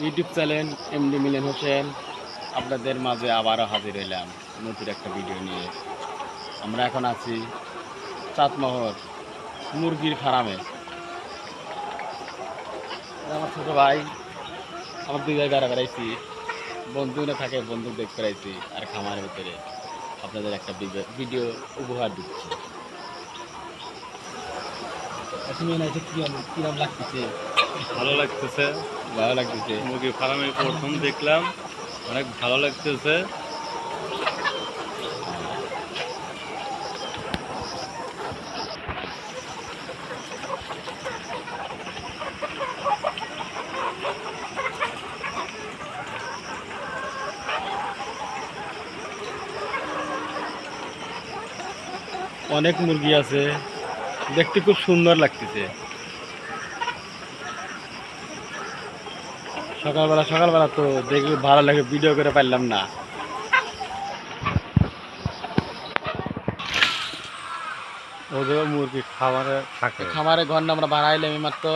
YouTube channel MD Milen Hossain. আপনাদের মাঝে আবারও হাজির হইলাম নতুন একটা ভিডিও নিয়ে। আমরা এখন আছি চাঁদমহর মুরগির ফার্মে। আমার ছোটো ভাই, আমার দুই ভাই বেড়া বেড়াইছি। বন্ধু না থাকে, বন্ধু দেখ বেড়াইছি আর খামারের ভিতরে। আপনাদের একটা ভিডিও- উপহার দিচ্ছি। কিরম লাগতেছে? ভালো লাগতেছে ভালো লাগতেছে। মুরগি ফার্মে প্রথম দেখলাম, অনেক ভালো লাগতেছে। অনেক মুরগি আছে, দেখতে খুব সুন্দর লাগতেছে। সকালবেলা সকালবেলা তো দেখলে ভালো লাগে ভিডিও করে পারলাম না। ওদের মুরগি খাবারে থাকে। খামারে ঘর না আমরা বাড়াইলাম মাত্র।